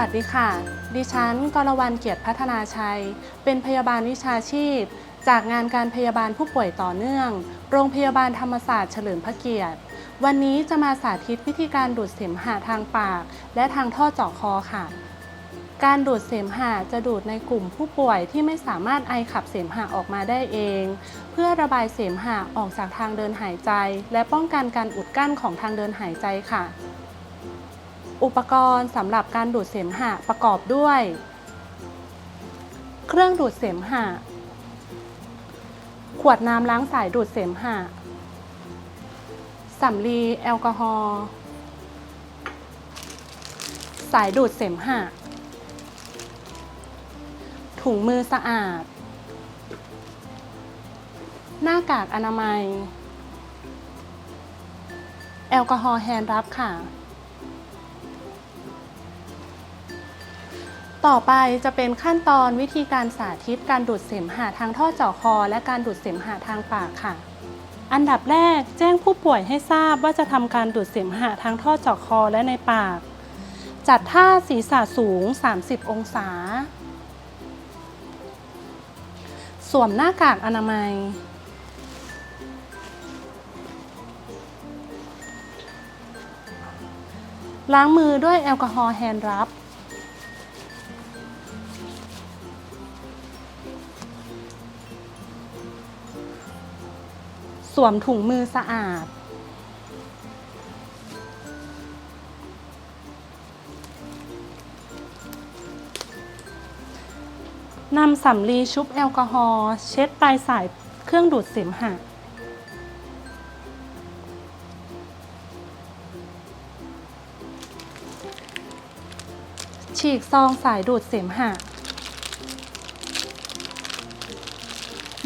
วัสดีค่ะ ดิฉันกรวรรณเกียรติพัฒนาชัย เป็นพยาบาลวิชาชีพ จากงานการพยาบาลผู้ป่วยต่อเนื่อง โรงพยาบาลธรรมศาสตร์เฉลิมพระเกียรติ วันนี้จะมาสาธิตวิธีการดูดเสมหะทางปาก และทางท่อเจาะคอค่ะ การดูดเสมหะจะดูดในกลุ่มผู้ป่วยที่ไม่สามารถไอขับเสมหะออกมาได้เอง เพื่อระบายเสมหะออกจากทางเดินหายใจ และป้องกันการอุดกั้นของทางเดินหายใจค่ะ อุปกรณ์สำหรับการดูดเสมหะประกอบด้วย เครื่องดูดเสมหะ ขวดน้ำล้างสายดูดเสมหะสำลีแอลกอฮอล์สายดูดเสมหะ ถุงมือสะอาด หน้ากากอนามัย แอลกอฮอล์แฮนด์รับค่ะ ต่อไปจะเป็นขั้นตอนวิธีการสาธิตการดูดเสมหะทางท่อเจาะคอ และการดูดเสมหะทางปากค่ะ อันดับแรกแจ้งผู้ป่วยให้ทราบว่าจะทำการดูดเสมหะทางท่อเจาะคอและในปาก จัดท่าศีรษะสูง 30 องศา สวมหน้ากากอนามัย ล้างมือด้วยแอลกอฮอล์แฮนด์รับ วมถุงมือสะอาด นำสำลีชุบแอลกอฮอล์เช็ดปลายสายเครื่องดูดเสมหะฉีกซองสายดูดเสมหะ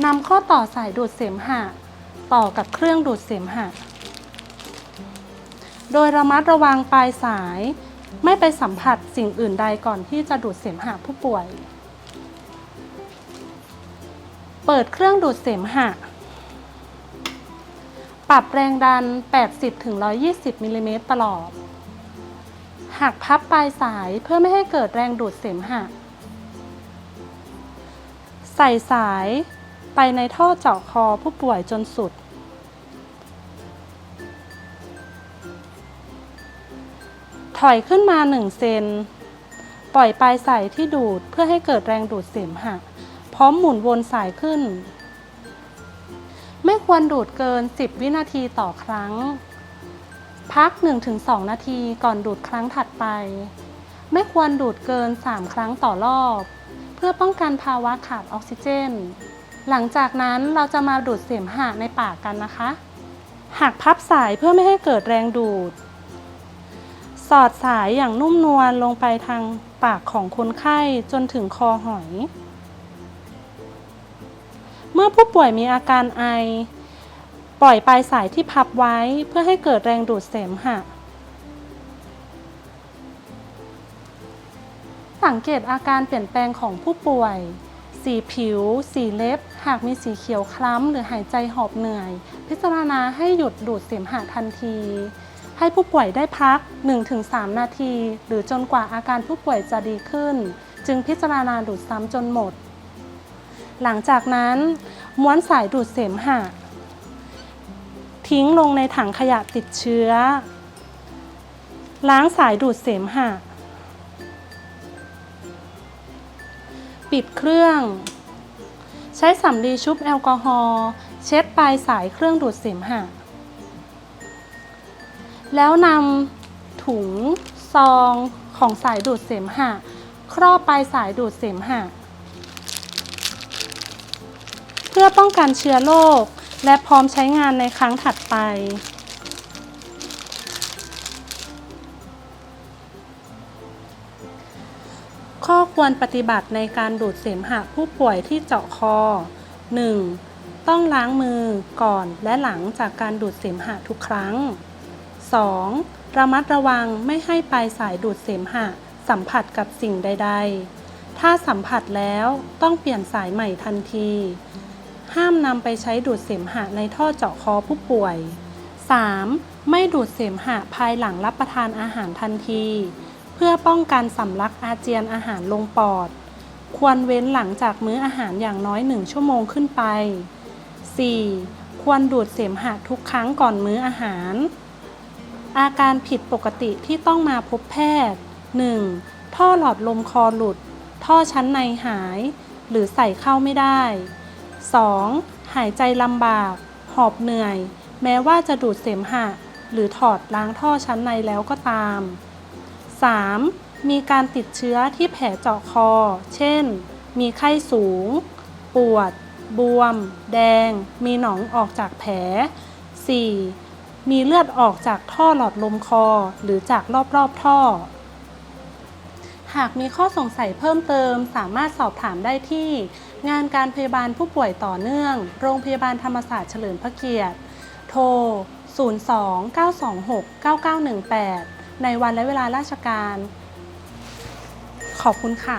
นำข้อต่อสายดูดเสมหะ ต่อกับเครื่องดูดเสมหะ โดยระมัดระวังปลายสาย ไม่ไปสัมผัสสิ่งอื่นใดก่อนที่จะดูดเสมหะผู้ป่วย เปิดเครื่องดูดเสมหะ ปรับแรงดัน 80-120 มิลลิเมตรตลอดหักพับปลายสายเพื่อไม่ให้เกิดแรงดูดเสมหะ ใส่สาย ไปในท่อเจาะคอผู้ป่วยจนสุด ถอยขึ้นมา 1 เซน ปล่อยปลายสายที่ดูดเพื่อให้เกิดแรงดูดเสมหะ พร้อมหมุนวนสายขึ้น ไม่ควรดูดเกิน 10 วินาทีต่อครั้ง พัก 1-2 นาทีก่อนดูดครั้งถัดไป ไม่ควรดูดเกิน 3 ครั้งต่อรอบ เพื่อป้องกันภาวะขาดออกซิเจน หลังจากนั้นเราจะมาดูดเสมหะในปากกันนะคะหักพับสายเพื่อไม่ให้เกิดแรงดูด สอดสายอย่างนุ่มนวลลงไปทางปากของคนไข้จนถึงคอหอย เมื่อผู้ป่วยมีอาการไอ ปล่อยปลายสายที่พับไว้เพื่อให้เกิดแรงดูดเสมหะสังเกตอาการเปลี่ยนแปลงของผู้ป่วย สีผิว สีเล็บ หากมีสีเขียวคล้ำ หรือหายใจหอบเหนื่อย พิจารณาให้หยุดดูดเสมหะทันที ให้ผู้ป่วยได้พัก 1-3 นาที หรือจนกว่าอาการผู้ป่วยจะดีขึ้น จึงพิจารณาดูดซ้ำจนหมด หลังจากนั้นม้วนสายดูดเสมหะ ทิ้งลงในถังขยะติดเชื้อ ล้างสายดูดเสมหะ ปิดเครื่อง ใช้สำลีชุบแอลกอฮอล์เช็ดปลายสายเครื่องดูดเสมหะ แล้วนำถุงซองของสายดูดเสมหะ ครอบปลายสายดูดเสมหะ เพื่อป้องกันเชื้อโรคและพร้อมใช้งานในครั้งถัดไป ข้อควรปฏิบัติในการดูดเสมหะผู้ป่วยที่เจาะคอ 1. ต้องล้างมือก่อนและหลังจากการดูดเสมหะทุกครั้ง 2. ระมัดระวังไม่ให้ปลายสายดูดเสมหะสัมผัสกับสิ่งใด ๆ ถ้าสัมผัสแล้วต้องเปลี่ยนสายใหม่ทันที ห้ามนำไปใช้ดูดเสมหะในท่อเจาะคอผู้ป่วย 3. ไม่ดูดเสมหะภายหลังรับประทานอาหารทันที เพื่อป้องกันสำลักอาเจียนอาหารลงปอด ควรเว้นหลังจากมื้ออาหารอย่างน้อย 1 ชั่วโมงขึ้นไป 4. ควรดูดเสมหะทุกครั้งก่อนมื้ออาหาร อาการผิดปกติที่ต้องมาพบแพทย์ 1. ท่อหลอดลมคอหลุด ท่อชั้นในหาย หรือใส่เข้าไม่ได้ 2. หายใจลำบาก หอบเหนื่อย แม้ว่าจะดูดเสมหะ หรือถอดล้างท่อชั้นในแล้วก็ตาม 3. มีการติดเชื้อที่แผลเจาะคอ เช่น มีไข้สูง ปวด บวม แดง มีหนองออกจากแผล 4. มีเลือดออกจากท่อหลอดลมคอหรือจากรอบๆท่อ หากมีข้อสงสัยเพิ่มเติมสามารถสอบถามได้ที่ งานการพยาบาลผู้ป่วยต่อเนื่อง โรงพยาบาลธรรมศาสตร์เฉลิมพระเกียรติ โทร 02-926-9918 ในวันและเวลาราชการ ขอบคุณค่ะ